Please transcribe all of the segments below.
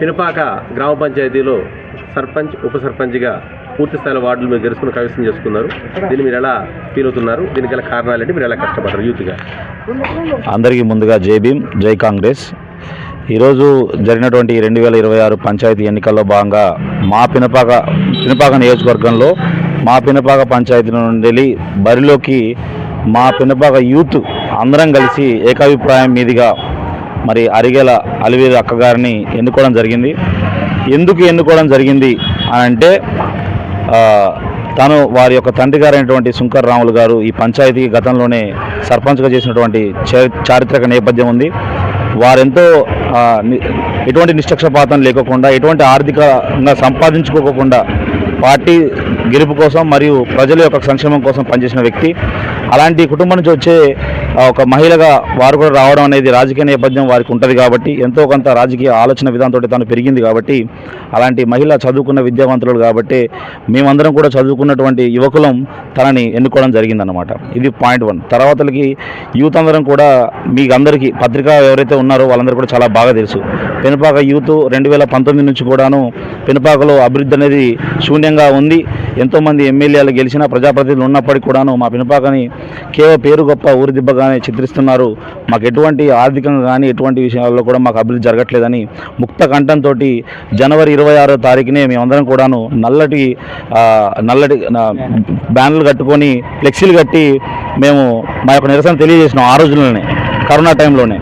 పినపాక గ్రామ పంచాయతీలో సర్పంచ్ ఉప సర్పంచ్గా పూర్తి స్థాయిలో వార్డులు మీరు గెలుచుకుని కవిసం చేసుకున్నారు. దీన్ని మీరు ఎలా ఫీల్ అవుతున్నారు? దీనికి గల కారణాలు ఏంటి మీరు ఎలా కష్టపడ్డారు? యూత్గా. అందరికీ ముందుగా జై భీమ్ జై కాంగ్రెస్. ఈరోజు జరిగినటువంటి రెండు వేల ఇరవై ఆరు పంచాయతీ ఎన్నికల్లో భాగంగా మా పినపాక పినపాక నియోజకవర్గంలో మా పినపాక పంచాయతీ నుండి వెళ్ళి బరిలోకి మా పినపాక యూత్ అందరం కలిసి ఏకాభిప్రాయం మీదుగా మరి అరిగేల అలివేలు అక్కగారిని ఎన్నుకోవడం జరిగింది. ఎందుకు ఎన్నుకోవడం జరిగింది అని అంటే తను వారి యొక్క తండ్రి గారైనటువంటి శంకర్ రాములు గారు ఈ పంచాయతీ గతంలోనే సర్పంచ్గా చేసినటువంటి చారిత్రక నేపథ్యం ఉంది. వారెంతో ఎటువంటి నిష్పక్షపాతం లేకోకుండా ఎటువంటి ఆర్థికంగా సంపాదించుకోకుండా పార్టీ గెలుపు కోసం మరియు ప్రజల యొక్క సంక్షేమం కోసం పనిచేసిన వ్యక్తి. అలాంటి కుటుంబం నుంచి వచ్చే ఒక మహిళగా వారు కూడా రావడం అనేది రాజకీయ నేపథ్యం వారికి ఉంటుంది కాబట్టి ఎంతో కొంత రాజకీయ ఆలోచన విధానంతో తను పెరిగింది కాబట్టి అలాంటి మహిళ చదువుకున్న విద్యావంతులు కాబట్టి మేమందరం కూడా చదువుకున్నటువంటి యువకులం తనని ఎన్నుకోవడం జరిగిందనమాట ఇది పాయింట్ వన్. తర్వాతలకి యూత్ అందరం కూడా మీకు అందరికీ పత్రిక ఎవరైతే ఉన్నారో వాళ్ళందరూ కూడా చాలా బాగా తెలుసు. పెనుపాక యూత్ రెండు వేల పంతొమ్మిది నుంచి కూడాను పెనుపాకలో అభివృద్ధి అనేది శూన్యంగా ఉంది. ఎంతోమంది ఎమ్మెల్యేలు గెలిచిన ప్రజాప్రతినిధులు ఉన్నప్పటికీ కూడాను మా పెనుపాకని కేవలం పేరు గొప్ప ఊరిదిబ్బగానే చిత్రిస్తున్నారు. మాకు ఎటువంటి ఆర్థికంగా కానీ ఎటువంటి విషయాల్లో కూడా మాకు అభివృద్ధి జరగట్లేదని ముక్త కంఠంతో జనవరి ఇరవై ఆరో తారీఖునే మేమందరం కూడాను నల్లటి నల్లటి బ్యానర్లు కట్టుకొని ఫ్లెక్సీలు కట్టి మేము మా యొక్క నిరసన తెలియజేసినాం ఆ రోజుల్లోనే కరోనా టైంలోనే.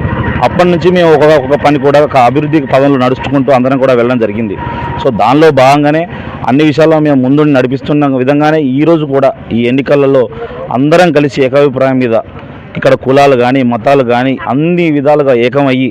అప్పటి నుంచి మేము ఒక ఒక పని కూడా ఒక అభివృద్ధి పదంలో నడుచుకుంటూ అందరం కూడా వెళ్ళడం జరిగింది. సో దానిలో భాగంగానే అన్ని విషయాల్లో మేము ముందుండి నడిపిస్తున్న విధంగానే ఈరోజు కూడా ఈ ఎన్నికలలో అందరం కలిసి ఏకాభిప్రాయం మీద ఇక్కడ కులాలు కానీ మతాలు కానీ అన్ని విధాలుగా ఏకమయ్యి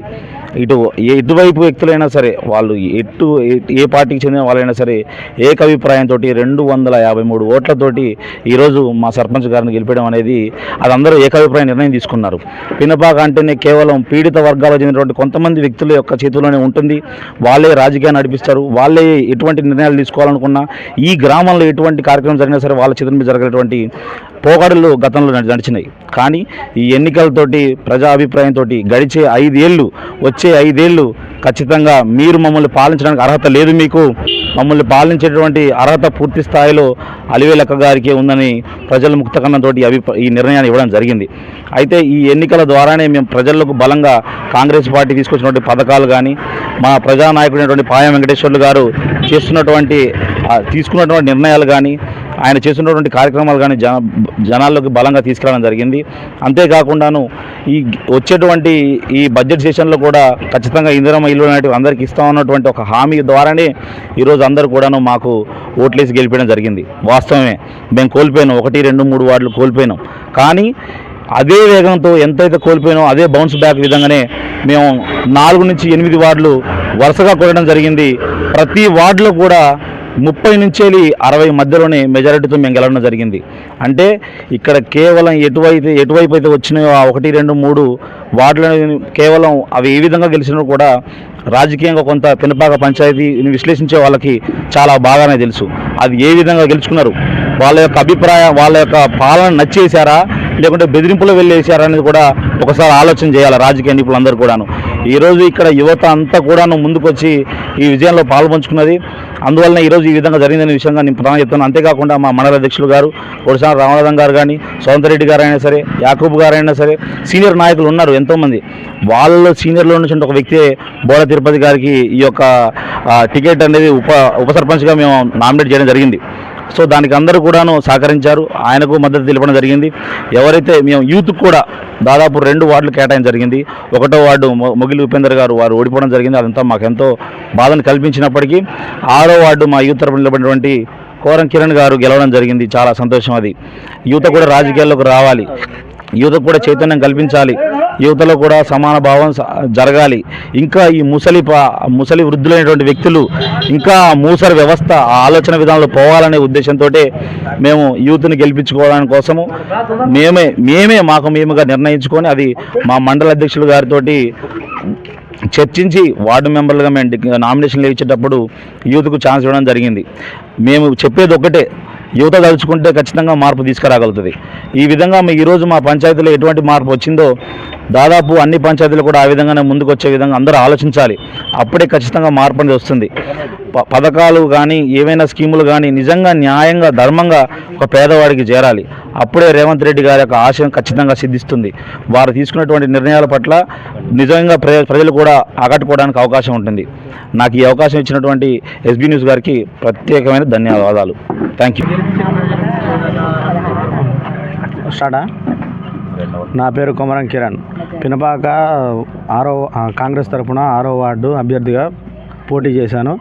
ఇటు ఏ ఇటువైపు వ్యక్తులైనా సరే వాళ్ళు ఎటు ఏ- ఏ పార్టీకి చెందిన వాళ్ళైనా సరే ఏకాభిప్రాయంతో రెండు వందల యాభై మూడు ఓట్లతోటి ఈరోజు మా సర్పంచ్ గారిని గెలిపడం అనేది అది అందరూ ఏకాభిప్రాయ నిర్ణయం తీసుకున్నారు. పినపాక అంటేనే కేవలం పీడిత వర్గాలకు చెందినటువంటి కొంతమంది వ్యక్తుల యొక్క చేతిలోనే ఉంటుంది. వాళ్ళే రాజకీయాన్ని నడిపిస్తారు. వాళ్ళే ఎటువంటి నిర్ణయాలు తీసుకోవాలనుకున్నా ఈ గ్రామంలో ఎటువంటి కార్యక్రమం జరిగినా సరే వాళ్ళ చేతుల మీద జరిగినటువంటి పోకడలు గతంలో నడిచినాయి. కానీ ఈ ఎన్నికలతోటి ప్రజా అభిప్రాయంతో గడిచే ఐదేళ్ళు వచ్చి ఐదేళ్ళు ఖచ్చితంగా మీరు మమ్మల్ని పాలించడానికి అర్హత లేదు మీకు. మమ్మల్ని పాలించేటువంటి అర్హత పూర్తి స్థాయిలో అలివేలక్క గారికే ఉందని ప్రజల ముక్తకన్నంతో అభి ఈ నిర్ణయాన్ని ఇవ్వడం జరిగింది. అయితే ఈ ఎన్నికల ద్వారానే మేము ప్రజలకు బలంగా కాంగ్రెస్ పార్టీ తీసుకొచ్చినటువంటి పథకాలు కానీ మా ప్రజానాయకుడైనటువంటి పాయం వెంకటేశ్వర్లు గారు చేస్తున్నటువంటి తీసుకున్నటువంటి నిర్ణయాలు కానీ ఆయన చేసినటువంటి కార్యక్రమాలు కానీ జన జనాల్లోకి బలంగా తీసుకురావడం జరిగింది. అంతేకాకుండాను ఈ వచ్చేటువంటి ఈ బడ్జెట్ సెషన్లో కూడా ఖచ్చితంగా ఇందిరమ్మ ఇల్లు అనేటివి అందరికీ ఇస్తామన్నటువంటి ఒక హామీ ద్వారానే ఈరోజు అందరూ కూడాను మాకు ఓట్లేసి గెలిపించడం జరిగింది. వాస్తవమే. మేము కోల్పోయినాం. ఒకటి రెండు మూడు వార్డులు కోల్పోయినాం. కానీ అదే వేగంతో ఎంతైతే కోల్పోయినో అదే బౌన్స్ బ్యాక్ విధంగానే మేము నాలుగు నుంచి ఎనిమిది వార్డులు వరుసగా కొట్టడం జరిగింది. ప్రతి వార్డులో కూడా ముప్పై నుంచి వెళ్ళి అరవై మధ్యలోనే మెజారిటీతో మేము గెలవడం జరిగింది. అంటే ఇక్కడ కేవలం ఎటువైతే ఎటువైపు అయితే వచ్చినాయో ఆ ఒకటి రెండు మూడు వార్డులను కేవలం అవి ఏ విధంగా గెలిచినా కూడా రాజకీయంగా కొంత పినపాక పంచాయతీని విశ్లేషించే వాళ్ళకి చాలా బాగానే తెలుసు. అది ఏ విధంగా గెలుచుకున్నారు? వాళ్ళ యొక్క అభిప్రాయం వాళ్ళ యొక్క పాలన నచ్చేసారా లేకుంటే బెదిరింపులో వెళ్ళేసారా అనేది కూడా ఒకసారి ఆలోచన చేయాలి రాజకీయ నిపుణులు అందరూ కూడాను. ఈరోజు ఇక్కడ యువత అంతా కూడాను ముందుకొచ్చి ఈ విజయంలో పాల్పంచుకున్నది. అందువలన ఈరోజు ఈ విధంగా జరిగిందనే విషయంగా నేను ప్రధాన చెప్తాను అంతేకాకుండా మా మండల అధ్యక్షులు గారు ఒడిశాన రామనాథం గారు కానీ సౌందరెడ్డి గారు అయినా సరే యాకూబ్ గారు అయినా సరే సీనియర్ నాయకులు ఉన్నారు. ఎంతోమంది. వాళ్ళ సీనియర్లో నుంచి ఒక వ్యక్తి బోడ తిరుపతి గారికి ఈ యొక్క టికెట్ అనేది ఉప ఉప సర్పంచ్గా మేము నామినేట్ చేయడం జరిగింది. సో దానికి అందరూ కూడాను సహకరించారు. ఆయనకు మద్దతు తెలపడం జరిగింది. ఎవరైతే మేము యూత్ కూడా దాదాపు రెండు వార్డులు కేటాయం జరిగింది. ఒకటో వార్డు మొగిలి ఉపేందర్ గారు వారు ఓడిపోవడం జరిగింది. అదంతా మాకు ఎంతో బాధను కల్పించినప్పటికీ ఆరో వార్డు మా యూత్ తరపున నిలబడినటువంటి కోరం కిరణ్ గారు గెలవడం జరిగింది. చాలా సంతోషం అది. యువత కూడా రాజకీయాల్లోకి రావాలి. యువతకు కూడా చైతన్యం కల్పించాలి. యువతలో కూడా సమాన భావం జరగాలి. ఇంకా ఈ ముసలి ముసలి వృద్ధులైనటువంటి వ్యక్తులు ఇంకా మూసర వ్యవస్థ ఆలోచన విధానంలో పోవాలనే ఉద్దేశంతో మేము యూత్ని గెలిపించుకోవడానికి కోసము మేమే మేమే మాకు మేముగా నిర్ణయించుకొని అది మా మండల అధ్యక్షులు గారితోటి చర్చించి వార్డు మెంబర్లుగా మేము నామినేషన్లు ఇచ్చేటప్పుడు యూత్కు ఛాన్స్ ఇవ్వడం జరిగింది. మేము చెప్పేది ఒకటే యువత తలుచుకుంటే ఖచ్చితంగా మార్పు తీసుకురాగలుగుతుంది. ఈ విధంగా మీ ఈరోజు మా పంచాయతీలో ఎటువంటి మార్పు వచ్చిందో దాదాపు అన్ని పంచాయతీలు కూడా ఆ విధంగానే ముందుకు వచ్చే విధంగా అందరూ ఆలోచించాలి. అప్పుడే ఖచ్చితంగా మార్పు అనేది వస్తుంది. పథకాలు కానీ ఏవైనా స్కీములు కానీ నిజంగా న్యాయంగా ధర్మంగా ఒక పేదవాడికి చేరాలి. అప్పుడే రేవంత్ రెడ్డి గారి యొక్క ఆశయం ఖచ్చితంగా సిద్ధిస్తుంది. వారు తీసుకున్నటువంటి నిర్ణయాల పట్ల నిజంగా ప్ర ప్రజలు కూడా ఆకట్టుకోవడానికి అవకాశం ఉంటుంది. నాకు ఈ అవకాశం ఇచ్చినటువంటి ఎస్బీ న్యూస్ గారికి ప్రత్యేకమైన ధన్యవాదాలు. Thank you. స్టార్టా నా పేరు కొమరం కిరణ్. పినపాక ఆరో కాంగ్రెస్ తరఫున ఆరో వార్డు అభ్యర్థిగా పోటీ చేశాను.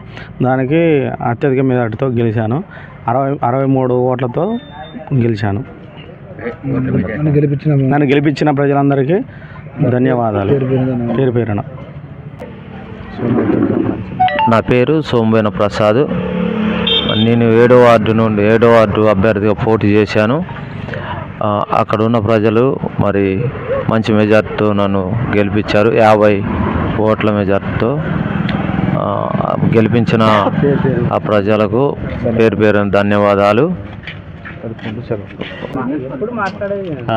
దానికి అత్యధిక మెజార్టీతో గెలిచాను. అరవై అరవై మూడు ఓట్లతో గెలిచాను. నన్ను గెలిపించిన ప్రజలందరికీ ధన్యవాదాలు. పేరు పేరున నా పేరు సోమవేన ప్రసాద్. నేను ఏడో వార్డు నుండి ఏడో వార్డు అభ్యర్థిగా పోటీ చేశాను. అక్కడ ఉన్న ప్రజలు మరి మంచి మెజార్టీతో నన్ను గెలిపించారు. యాభై ఓట్ల మెజార్టీతో. గెలిపించిన ఆ ప్రజలకు పేరు పేరు ధన్యవాదాలు.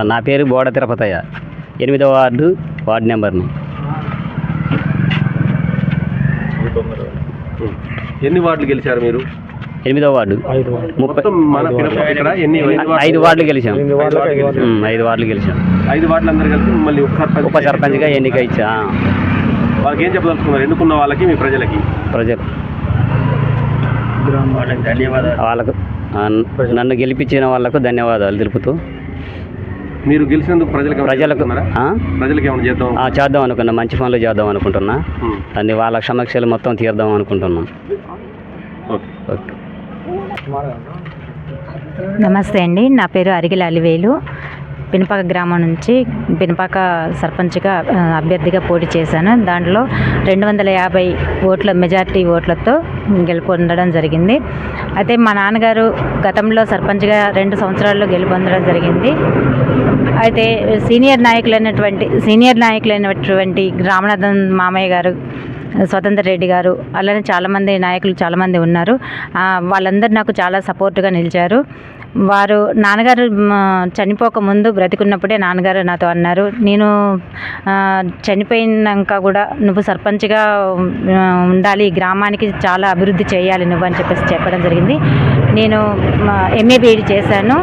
నా పేరు బోడ తిరుపతయ్య. ఎనిమిదవ వార్డు వార్డు నెంబర్ని. ఎన్ని వార్డులు గెలిచారు మీరు? ఎనిమిదవ వార్డు. ముప్పై? ఐదు వార్డులు గెలిచాం. ఐదు వార్డులు గెలిచాం. ఐదు వార్డులు అందరూ కలిసి మళ్ళీ ఉప సర్పంచ్గా ఎన్నిక ఇచ్చా. వాళ్ళకి ఏం చెప్పదలుచుకున్నారు? ఎన్నుకున్న వాళ్ళకి మీ ప్రజలకి? ప్రజలు. వాళ్ళకు ఆ, నన్ను గెలిపించిన వాళ్ళకు ధన్యవాదాలు తెలుపుతూ. మీరు గెలిచినందుకు ప్రజలకు ప్రజలకు? ప్రజలకు ఏమైనా చేద్దాం ఆ, చేద్దాం అనుకున్నా. మంచి పనులు చేద్దాం అనుకుంటున్నా. అన్ని వాళ్ళ సమస్యలు మొత్తం తీర్దాం అనుకుంటున్నాం. ఓకే. ఓకే. నమస్తే అండి. నా పేరు అరిగిల అలివేలు పినపాక గ్రామం నుంచి పినపాక సర్పంచ్గా అభ్యర్థిగా పోటీ చేశాను. దాంట్లో రెండు వందల యాభై ఓట్ల మెజార్టీ ఓట్లతో గెలుపొందడం జరిగింది. అయితే మా నాన్నగారు గతంలో సర్పంచ్గా రెండు సంవత్సరాల్లో గెలుపొందడం జరిగింది. అయితే సీనియర్ నాయకులైనటువంటి సీనియర్ నాయకులైనటువంటి రామనాథన్ మామయ్య గారు స్వతంత్ర రెడ్డి గారు అలానే చాలామంది నాయకులు చాలామంది ఉన్నారు. వాళ్ళందరూ నాకు చాలా సపోర్ట్గా నిలిచారు. వారు నాన్నగారు చనిపోక ముందు బ్రతికున్నప్పుడే నాన్నగారు నాతో అన్నారు నేను చనిపోయినాక కూడా నువ్వు సర్పంచ్గా ఉండాలి ఈ గ్రామానికి చాలా అభివృద్ధి చేయాలి నువ్వు అని చెప్పేసి చెప్పడం జరిగింది. నేను ఎంఏ బీఈడి చేశాను.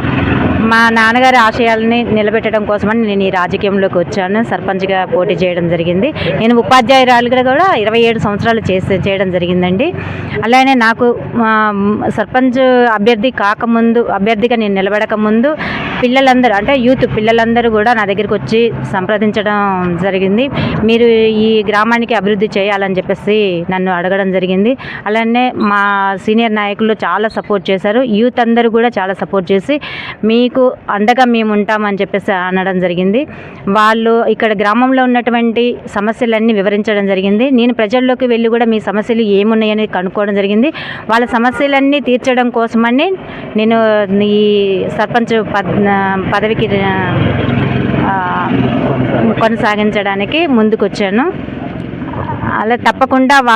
మా నాన్నగారి ఆశయాలని నిలబెట్టడం కోసమని నేను ఈ రాజకీయంలోకి వచ్చాను. సర్పంచ్గా పోటీ చేయడం జరిగింది. నేను ఉపాధ్యాయురాలుగా కూడా ఇరవై ఏడు సంవత్సరాలు చేసే చేయడం జరిగిందండి. అలానే నాకు సర్పంచ్ అభ్యర్థి కాకముందు అభ్యర్థిగా నేను నిలబడక ముందు పిల్లలందరూ అంటే యూత్ పిల్లలందరూ కూడా నా దగ్గరికి వచ్చి సంప్రదించడం జరిగింది. మీరు ఈ గ్రామానికి అభివృద్ధి చేయాలని చెప్పేసి నన్ను అడగడం జరిగింది. అలానే మా సీనియర్ నాయకులు చాలా సపోర్ట్ చేశారు. యూత్ అందరూ కూడా చాలా సపోర్ట్ చేసి మీకు అండగా మేము ఉంటామని చెప్పేసి అనడం జరిగింది. వాళ్ళు ఇక్కడ గ్రామంలో ఉన్నటువంటి సమస్యలన్నీ వివరించడం జరిగింది. నేను ప్రజల్లోకి వెళ్ళి కూడా మీ సమస్యలు ఏమున్నాయని కనుక్కోవడం జరిగింది. వాళ్ళ సమస్యలన్నీ తీర్చడం కోసమని నేను ఈ సర్పంచ్ పద్ పదవికి కొనసాగించడానికి ముందుకొచ్చాను. అలా తప్పకుండా వా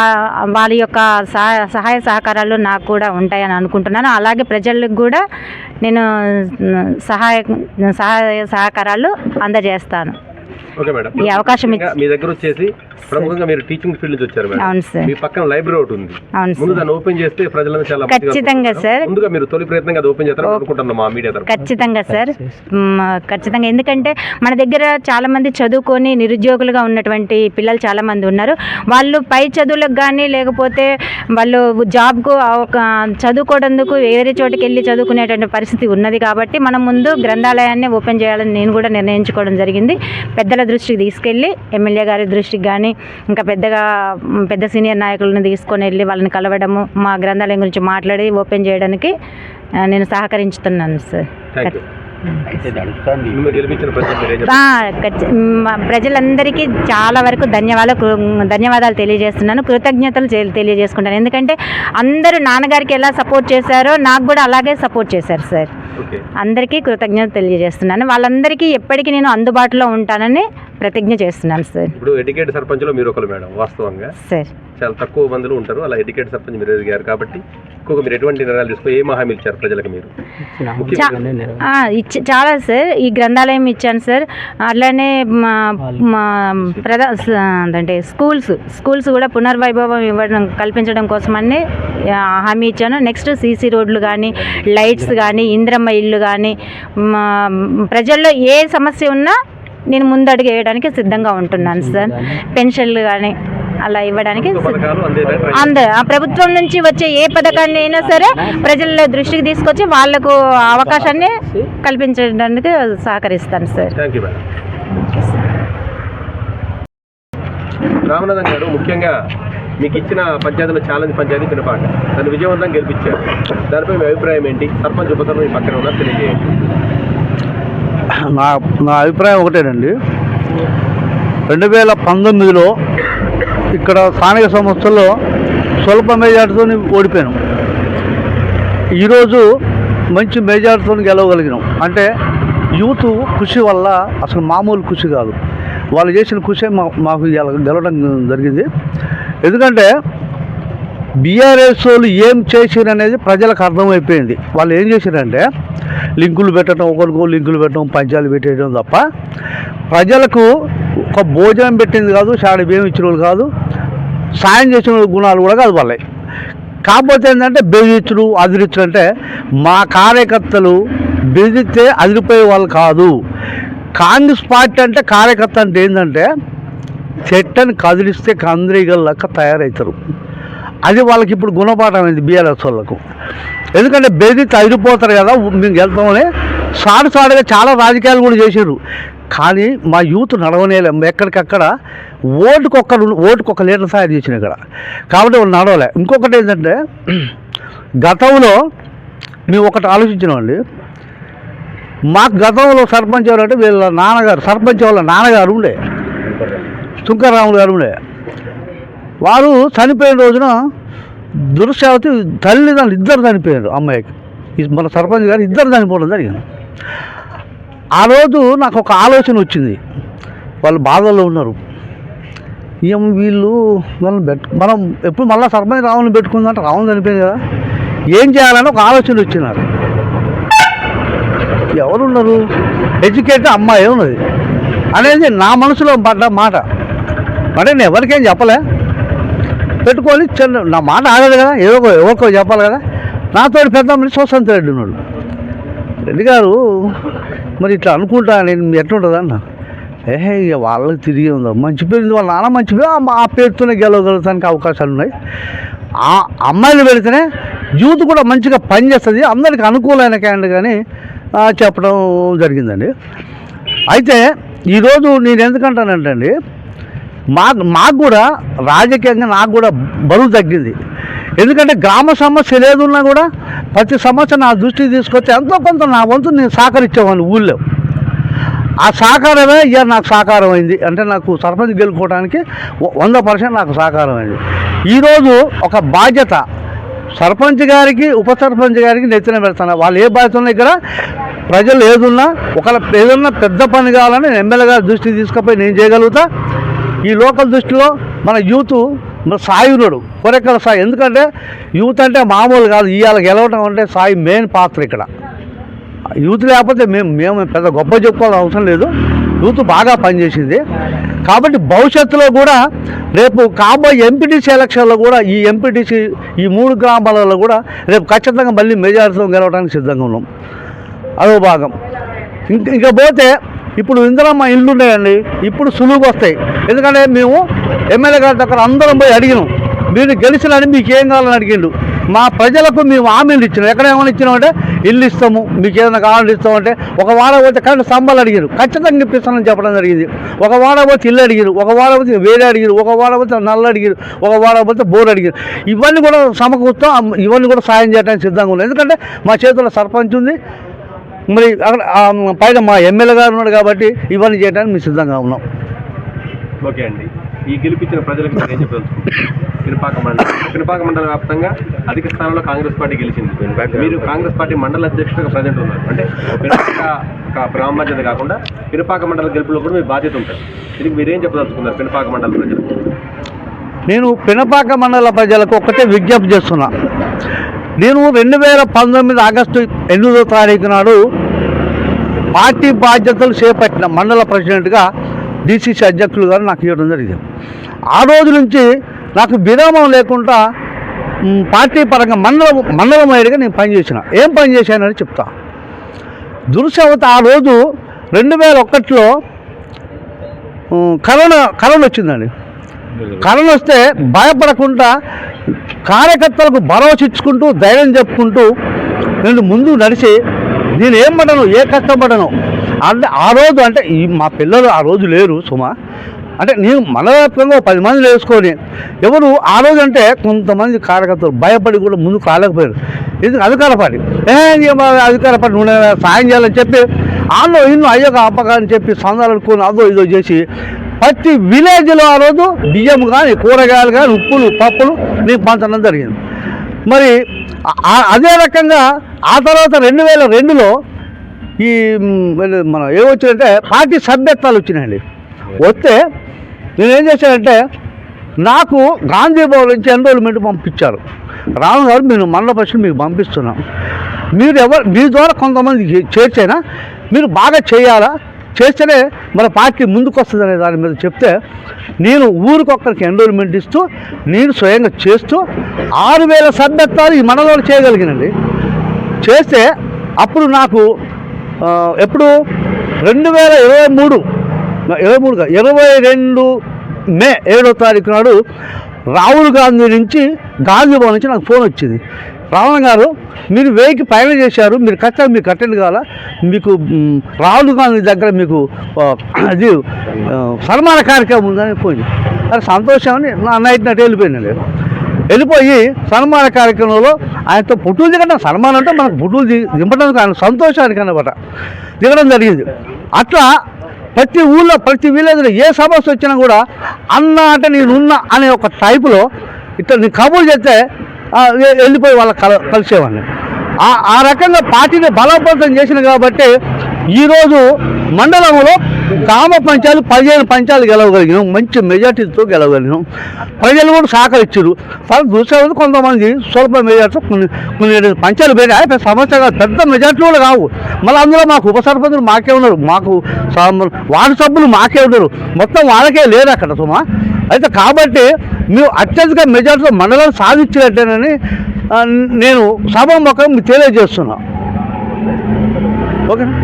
వాళ్ళ యొక్క సహాయ సహకారాలు నాకు కూడా ఉంటాయని అనుకుంటున్నాను. అలాగే ప్రజలకు కూడా నేను సహాయ సహాయ సహకారాలు అందజేస్తాను. Okay madam. ఈ అవకాశం మీ దగ్గర వచ్చేసి ప్రముఖంగా మీరు టీచింగ్ ఫీల్డ్ నుంచి వచ్చారు మేడం. అవును సార్. మీ పక్కన లైబ్రరీ ఒకటి ఉంది. అవును ముందు సార్. దాన్ని ఓపెన్ చేస్తే ప్రజలను చాలా ఖచ్చితంగా. సార్. ముందుగా మీరు తొలి ప్రయత్నంగా అది ఓపెన్ చేస్తారని అనుకుంటున్నాం మా మీడియా ఖచ్చితంగా సార్. ఖచ్చితంగా. ఎందుకంటే మన దగ్గర చాలామంది చదువుకొని నిరుద్యోగులుగా ఉన్నటువంటి పిల్లలు చాలామంది ఉన్నారు. వాళ్ళు పై చదువులకు కానీ లేకపోతే వాళ్ళు జాబ్కు చదువుకోవడందుకు వేరే చోటుకి వెళ్ళి చదువుకునేటువంటి పరిస్థితి ఉన్నది కాబట్టి మనం ముందు గ్రంథాలయాన్ని ఓపెన్ చేయాలని నేను కూడా నిర్ణయించుకోవడం జరిగింది. పెద్దల దృష్టికి తీసుకెళ్ళి ఎమ్మెల్యే గారి దృష్టికి కానీ ఇంకా పెద్దగా పెద్ద సీనియర్ నాయకులను తీసుకొని వెళ్ళి వాళ్ళని కలవడము మా గ్రంథాలయం గురించి మాట్లాడి ఓపెన్ చేయడానికి నేను సహకరించుతున్నాను సార్. ప్రజలందరికీ చాలా వరకు ధన్యవాదాలు ధన్యవాదాలు తెలియజేస్తున్నాను. కృతజ్ఞతలు తె- తెలియజేసుకుంటాను. ఎందుకంటే అందరూ నాన్నగారికి ఎలా సపోర్ట్ చేశారో నాకు కూడా అలాగే సపోర్ట్ చేశారు సార్. ఓకే. అందరికీ కృతజ్ఞత తెలియజేస్తున్నాను. వాళ్ళందరికీ ఎప్పటికీ నేను అందుబాటులో ఉంటానని ప్రతిజ్ఞ చేస్తున్నాను సార్. ఇప్పుడు ఎడ్యుకేట్ సర్పంచ్లో మీరు ఒకరు మేడం వాస్తవంగా. సార్. చాలా తక్కువ మందిలో ఉంటారు అలా ఎడ్యుకేట్ సర్పంచ్ మీరు ఎదిగారు కాబట్టి ఎక్కువగా మీరు ఎటువంటి నిర్ణయాలు తీసుకో ఏం హామీ ఇచ్చారు ప్రజలకు మీరు? చా- ఆ, ఇచ్చి చాలా సార్. ఈ గ్రంథాలయం ఇచ్చాను సార్. అట్లానే మా మా ప్రధా స- అంటే స్కూల్స్ స్కూల్స్ కూడా పునర్వైభవం ఇవ్వడం కల్పించడం కోసమని ఆ, హామీ ఇచ్చాను. నెక్స్ట్ సీసీ రోడ్లు కానీ లైట్స్ కానీ ఇంద్రమ్మ ఇల్లు కానీ మా ప్రజల్లో ఏ సమస్య ఉన్నా నేను ముందడుగు వేయడానికి సిద్ధంగా ఉంటున్నాను సార్. పెన్షన్లు కానీ అలా ఇవ్వడానికి అందే. ఆ ప్రభుత్వం నుంచి వచ్చే ఏ పథకాన్ని అయినా సరే ప్రజల దృష్టికి తీసుకొచ్చి వాళ్ళకు అవకాశాన్ని కల్పించడానికి సహకరిస్తాను సార్. రామనాథన్ గారు ముఖ్యంగా మీకు ఇచ్చిన పంచాయతీలో ఛాలెంజ్ పంచాయతీ పినపాక దాన్ని విజయవంతంగా గెలిపించారు. దానిపై మీ అభిప్రాయం ఏంటి? సర్పంచ్ ఉపతరం మీ పక్కన ఉన్నారు తెలియజేయండి. నా నా అభిప్రాయం ఒకటేనండి. రెండు వేల పంతొమ్మిదిలో ఇక్కడ స్థానిక సంస్థల్లో స్వల్ప మెజార్టీతో ఓడిపోయాను. ఈరోజు మంచి మెజార్టీతో గెలవగలిగినాం. అంటే యూత్ కృషి వల్ల అసలు మామూలు కృషి కాదు. వాళ్ళు చేసిన కృషి మాకు గెలవడం జరిగింది. ఎందుకంటే బీఆర్ఎస్ వాళ్ళు ఏం చేసిరనేది ప్రజలకు అర్థమైపోయింది. వాళ్ళు ఏం చేసిరంటే లింకులు పెట్టడం ఒకరికో లింకులు పెట్టడం పంచాలు పెట్టేయడం తప్ప ప్రజలకు ఒక భోజనం పెట్టింది కాదు షాడి బియ్యం ఇచ్చిన వాళ్ళు కాదు సాయం చేసిన గుణాలు కూడా కాదు వాళ్ళవి కాకపోతే ఏంటంటే బెదిరించుడు అదిరించుడు అంటే మా కార్యకర్తలు బెదిరితే అదిరిపోయే వాళ్ళు కాదు. కాంగ్రెస్ పార్టీ అంటే కార్యకర్త అంటే ఏంటంటే చెట్టని కదిలిస్తే కందిరీగల్లాక తయారవుతారు అది వాళ్ళకి ఇప్పుడు గుణపాఠం అయింది బీఆర్ఎస్ వాళ్ళకు. ఎందుకంటే బెదిరితే అదిరిపోతారు కదా మేము వెళ్తామని సాడు సాడుగా చాలా రాజకీయాలు కూడా చేశారు. కానీ మా యూత్ నడవనేలేం ఎక్కడికక్కడ ఓటుకొక్కరు ఓటుకొక్క లీటర్ సాయం చేసిన ఇక్కడ. కాబట్టి వాళ్ళు నడవలే. ఇంకొకటి ఏంటంటే గతంలో మేము ఒకటి ఆలోచించినామండి మాకు గతంలో సర్పంచ్ ఎవరంటే వీళ్ళ నాన్నగారు సర్పంచ్ వాళ్ళ నాన్నగారు ఉండే. తుంకరాములు గారు ఉండే. వారు చనిపోయిన రోజున దురశావతి తల్లిదండ్రులు ఇద్దరు చనిపోయారు అమ్మాయికి. మన సర్పంచ్ గారు ఇద్దరు చనిపోవడం జరిగింది. ఆ రోజు నాకు ఒక ఆలోచన వచ్చింది. వాళ్ళు బాధల్లో ఉన్నారు. ఏం వీళ్ళు మనం పెట్టు మనం ఎప్పుడు మళ్ళీ సర్పంచ్ రావుని పెట్టుకుందంటే రావుని చనిపోయింది కదా. ఏం చేయాలని ఒక ఆలోచన వచ్చినారు ఎవరున్నారు? ఎడ్యుకేటెడ్ అమ్మాయి ఉన్నది. అనేది నా మనసులో పడ్డ మాట. అంటే నేను ఎవరికేం చెప్పలే. పెట్టుకొని చిన్న నా మాట ఆగదు కదా ఏదో ఒక- ఎవరికో చెప్పాలి కదా. నాతో పెద్ద మనిషి స్వతంత్ర రెడ్డి ఉన్నాడు. రెడ్డి గారు మరి ఇట్లా అనుకుంటా నేను ఎట్లుంటుంది అన్న. ఏహే ఇక వాళ్ళకి తిరిగి ఉందా? మంచి పేరు వాళ్ళ నాన్న మంచి పేరు ఆ- పేరుతోనే గెలవగలగడానికి అవకాశాలు ఉన్నాయి. ఆ అమ్మాయిలు పెడితేనే యూత్ కూడా మంచిగా పనిచేస్తుంది అందరికి అనుకూలమైన క్యాండ్ కానీ చెప్పడం జరిగిందండి. అయితే ఈరోజు నేను ఎందుకంటానంటే అండి మాకు మాకు కూడా రాజకీయంగా నాకు కూడా బరువు తగ్గింది. ఎందుకంటే గ్రామ సమస్య లేదున్నా కూడా ప్రతి సమస్య నా దృష్టికి తీసుకొస్తే ఎంతో కొంత నా వంతు నేను సహకరించేవాడిని ఊళ్ళో. ఆ సహకారమే ఇక నాకు సహకారం అయింది. అంటే నాకు సర్పంచ్ గెలుపుకోవడానికి వంద పర్సెంట్ నాకు సహకారం అయింది. ఈరోజు ఒక బాధ్యత సర్పంచ్ గారికి ఉప సర్పంచ్ గారికి నెత్తిన పెడతాను. వాళ్ళు ఏ బాధ్యత ఉన్నాయి ఇక్కడ ప్రజలు ఏదున్నా ఒకళ్ళ ఏదన్నా పెద్ద పని కావాలని ఎమ్మెల్యే గారి దృష్టికి తీసుకుపోయి నేను చేయగలుగుతా. ఈ లోకల్ దృష్టిలో మన యూత్ సాయి ఉన్నాడు. కొరెక్కడ సాయి? ఎందుకంటే యూత్ అంటే మామూలు కాదు. ఇవాళ గెలవటం అంటే సాయి మెయిన్ పాత్ర ఇక్కడ. యూత్ లేకపోతే మేము మేము పెద్ద గొప్ప చెప్పుకోవాల్సిన అవసరం లేదు. యూత్ బాగా పనిచేసింది. కాబట్టి భవిష్యత్తులో కూడా రేపు కాబోయే ఎంపీటీసీ ఎలక్షన్లో కూడా ఈ ఎంపీటీసీ ఈ మూడు గ్రామాలలో కూడా రేపు ఖచ్చితంగా మళ్ళీ మెజారిటీతో గెలవడానికి సిద్ధంగా ఉన్నాం. అదో భాగం. ఇంక ఇంకా పోతే ఇప్పుడు ఇందిరమ్మ ఇల్లు ఉన్నాయండి. ఇప్పుడు సులువుగా వస్తాయి. ఎందుకంటే మేము ఎమ్మెల్యే గారి దగ్గర అందరం పోయి అడిగినాం. మీరు గెలిచినని మీకు ఏం కావాలని అడిగిండు. మా ప్రజలకు మేము హామీలు ఇచ్చినాం. ఎక్కడ ఏమైనా ఇచ్చినామంటే ఇల్లు ఇస్తాము మీకు ఏదైనా కావాలని ఇస్తామంటే ఒక వారం పోతే కరెంట్ స్తంభాలు అడిగారు. ఖచ్చితంగా ఇప్పిస్తానని చెప్పడం జరిగింది. ఒక వారం పోతే ఇల్లు అడిగారు. ఒక వారం పోతే వేరే అడిగారు. ఒక వారం పోతే నల్ల అడిగారు. ఒక వారం పోతే బోర్ అడిగారు. ఇవన్నీ కూడా సమకూర్తాం ఇవన్నీ కూడా సాయం చేయడానికి సిద్ధంగా ఉన్నాయి ఎందుకంటే మా చేతుల్లో సర్పంచ్ ఉంది. మరి అక్కడ పైన మా ఎమ్మెల్యే గారు ఉన్నాడు కాబట్టి ఇవన్నీ చేయడానికి మేము సిద్ధంగా ఉన్నాం. ఓకే అండి. ఈ గెలిపించిన ప్రజలకు మీరు ఏం చెప్పదలుచుకుంటున్నారు పినపాక మండలం. పినపాక మండల వ్యాప్తంగా అధిక స్థానంలో కాంగ్రెస్ పార్టీ గెలిచింది. మీరు కాంగ్రెస్ పార్టీ మండల అధ్యక్షుడిగా ప్రజెంట్ ఉన్నారు. అంటే పినపాక పంచాయతీ కాకుండా పినపాక మండల గెలుపులో కూడా మీ బాధ్యత ఉంటుంది. దీనికి మీరేం చెప్పదలుచుకున్నారు పినపాక మండల ప్రజలకు? నేను పినపాక మండల ప్రజలకు ఒక్కటే విజ్ఞప్తి చేస్తున్నా. నేను రెండు వేల పంతొమ్మిది ఆగస్టు ఎనిమిదో తారీఖు నాడు పార్టీ బాధ్యతలు చేపట్టిన మండల ప్రెసిడెంట్గా డిసిసి అధ్యక్షులు గారు నాకు ఇవ్వడం జరిగింది. ఆ రోజు నుంచి నాకు విరామం లేకుండా పార్టీ పరంగా మండల మండల మైడిగా నేను పనిచేసిన ఏం పని చేశానని చెప్తా. దురుసవత ఆ రోజు రెండు వేల ఒకటిలో కరోనా కరోనా వచ్చిందండి. కళలు వస్తే భయపడకుండా కార్యకర్తలకు భరోసా ఇచ్చుకుంటూ ధైర్యం చెప్పుకుంటూ నేను ముందు నడిచి నేను ఏం పడను ఏ కష్టపడను అంటే ఆ రోజు అంటే ఈ మా పిల్లలు ఆ రోజు లేరు సుమా. అంటే నేను మనవ్యాప్తంగా పది మంది వేసుకొని ఎవరు ఆ రోజు అంటే కొంతమంది కార్యకర్తలు భయపడి కూడా ముందుకు రాలేకపోయారు. ఎందుకు? అధికార పార్టీ. ఏ అధికార పార్టీ నువ్వు సాయం చేయాలని చెప్పి ఆలో ఇన్ను అయ్యక అప్పగా అని చెప్పి సందాలు అదో ఇదో చేసి ప్రతి విలేజ్లో ఆ రోజు బియ్యం కానీ కూరగాయలు కానీ ఉప్పులు పప్పులు నీకు పంచడం జరిగింది. మరి అదే రకంగా ఆ తర్వాత రెండు వేల రెండులో ఈ మన ఏమొచ్చిందంటే పార్టీ సభ్యత్వాలు వచ్చినాయండి. వస్తే నేనేం చేశానంటే నాకు గాంధీ భవన్ నుంచి ఎన్రోల్మెంట్ పంపించారు. రాము గారు మీరు మండల పరిషత్ మీకు పంపిస్తున్నాం. మీరు ఎవరు మీ ద్వారా కొంతమంది చేర్చైనా? మీరు బాగా చేయాలా? చేస్తేనే మన పార్టీ ముందుకు అనే దాని మీద చెప్తే నేను ఊరికొక్కరికి ఎన్రోల్మెంట్ ఇస్తూ నేను స్వయంగా చేస్తూ ఆరు వేల సభ్యత్వాలు ఈ మండలంలో చేయగలిగినండి. చేస్తే అప్పుడు నాకు ఎప్పుడు? రెండు వేల ఇరవై మూడు ఇరవై మూడుగా ఇరవై రెండు మే ఏడో తారీఖు నాడు రాహుల్ గాంధీ నుంచి గాంధీ భవన్ నుంచి నాకు ఫోన్ వచ్చింది. రావణ గారు మీరు వెయ్యికి పైన చేశారు మీరు ఖచ్చితంగా మీకు అటెండ్ కావాలా? మీకు రాహుల్ గాంధీ దగ్గర మీకు అది సన్మాన కార్యక్రమం ఉందని పోయింది. అది సంతోషం అని నా నైట్ నైట్ నేను. వెళ్ళిపోయి సన్మాన కార్యక్రమంలో ఆయనతో పుట్టులు దిగడం సన్మానం అంటే మనకు పుట్టులు దింపడానికి ఆయన సంతోషానికి అనమాట. దిగడం జరిగింది. అట్లా ప్రతి ఊళ్ళో ప్రతి విలేజ్లో ఏ సమస్య వచ్చినా కూడా అన్న అంటే నేనున్నా అనే ఒక టైపులో ఇట్లా నేను కబుర్లు చేస్తే వెళ్ళిపోయి వాళ్ళ కల కలిసేవాడిని ఆ ఆ రకంగా పార్టీని బలోపేతం చేసిన కాబట్టి ఈరోజు మండలంలో గ్రామ పంచాయతీ పదిహేను పంచాయతీలు గెలవగలిగినాం మంచి మెజార్టీతో గెలవగలిగినాం. ప్రజలు కూడా సహకరించారు. కానీ చూసేది కొంతమంది స్వల్ప మెజార్టీ కొన్ని కొన్ని పంచాయతీలు పెట్టి పెద్ద సమస్య కాదు పెద్ద మెజార్టీ కూడా కావు మళ్ళీ అందులో మాకు ఉప సర్పంచులు మాకే ఉన్నారు. మాకు వార్డు సభ్యులు మాకే ఉన్నారు. మొత్తం వాళ్ళకే లేదు అక్కడ సుమా. అయితే కాబట్టి మేము అత్యధిక మెజార్టీలో మండలం సాధించినట్టేనని నేను సభాముఖం తెలియజేస్తున్నా. ఓకేనా?